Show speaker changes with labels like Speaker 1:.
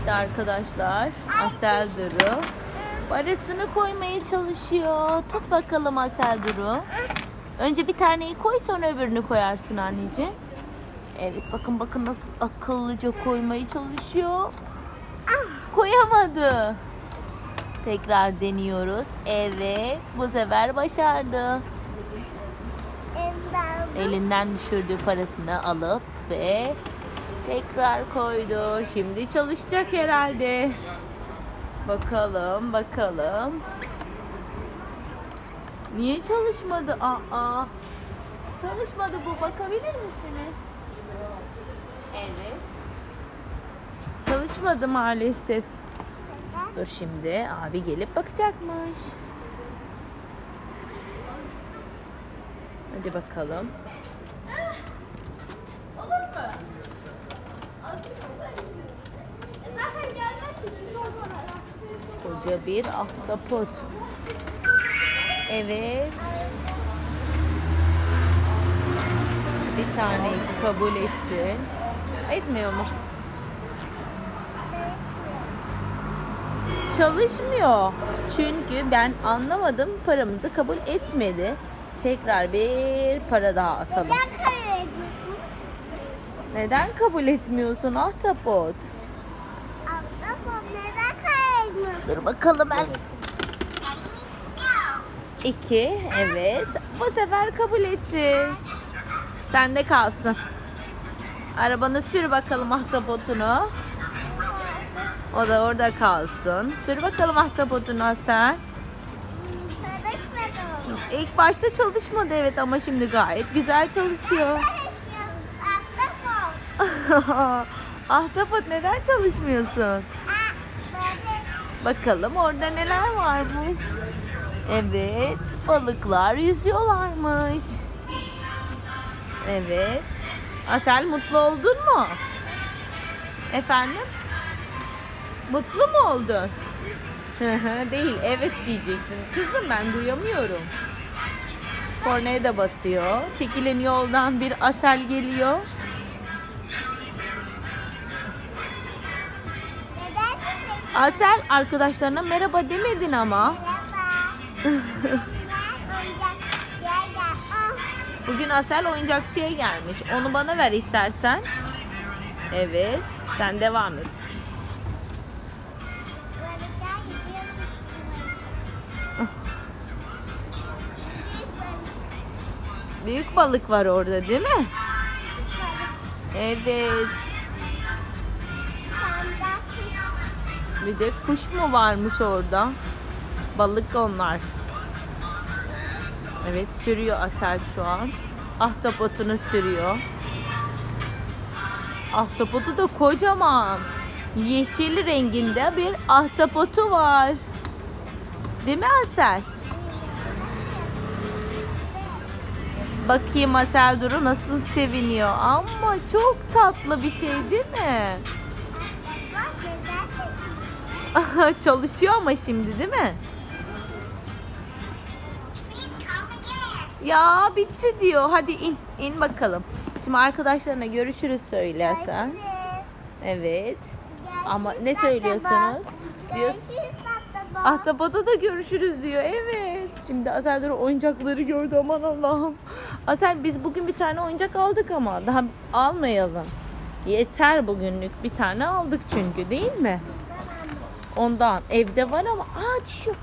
Speaker 1: Evet arkadaşlar. Asel Duru. Parasını koymaya çalışıyor. Tut bakalım Asel Duru. Önce bir taneyi koy sonra öbürünü koyarsın anneciğim. Evet bakın bakın nasıl akıllıca koymaya çalışıyor. Koyamadı. Tekrar deniyoruz. Evet bu sefer başardı. Elinden düşürdüğü parasını alıp ve tekrar koydu. Şimdi çalışacak herhalde. Bakalım, bakalım. Niye çalışmadı? Aa. Çalışmadı bu. Bakabilir misiniz? Evet. Çalışmadı maalesef. Dur şimdi abi gelip bakacakmış. Hadi bakalım.
Speaker 2: Olur mu?
Speaker 1: Koca bir ahtapot. Evet. Bir tane kabul etti. Etmiyor mu? Çalışmıyor. Çünkü ben anlamadım paramızı kabul etmedi. Tekrar bir para daha atalım.
Speaker 2: Neden
Speaker 1: kabul etmiyorsun ahtapot?
Speaker 2: Abla neden kaybediyorsun?
Speaker 1: Dur bakalım ben. İki, evet. Bu sefer kabul etti. Sende kalsın. Arabanı sür bakalım ahtapotunu. O da orada kalsın. Sür bakalım ahtapotunu sen.
Speaker 2: Çalışmadım.
Speaker 1: İlk başta çalışmadı evet ama şimdi gayet güzel çalışıyor. Ahtapot neden çalışmıyorsun? Bakalım orada neler varmış. Evet, balıklar yüzüyorlarmış. Evet. Asel mutlu oldun mu? Efendim? Mutlu mu oldun? Değil, evet diyeceksin. Kızım ben duyamıyorum. Kornaya da basıyor. Çekilen yoldan bir Asel geliyor. Asel arkadaşlarına merhaba demedin ama.
Speaker 2: Merhaba.
Speaker 1: Bugün Asel oyuncakçıya gelmiş. Onu bana ver istersen. Evet. Sen devam et. Büyük balık var orada değil mi? Evet. Bir de kuş mu varmış orada? Balık onlar. Evet sürüyor Asel şu an. Ahtapotunu sürüyor. Ahtapotu da kocaman. Yeşil renginde bir ahtapotu var. Değil mi Asel? Bakayım Asel Duru nasıl seviniyor. Ama çok tatlı bir şey değil mi? Çalışıyor ama şimdi değil mi? Ya bitti diyor. Hadi in. in bakalım. Şimdi arkadaşlarına görüşürüz söyle sen. Evet. Ama ne söylüyorsunuz? Diyor,
Speaker 2: Görüşürüz tatlı
Speaker 1: Ahtapota da görüşürüz diyor. Evet. Şimdi Asel oyuncakları gördü aman Allah'ım. Asel biz bugün bir tane oyuncak aldık ama daha almayalım. Yeter bugünlük bir tane aldık çünkü değil mi? Ondan evde var ama aa düşüyor.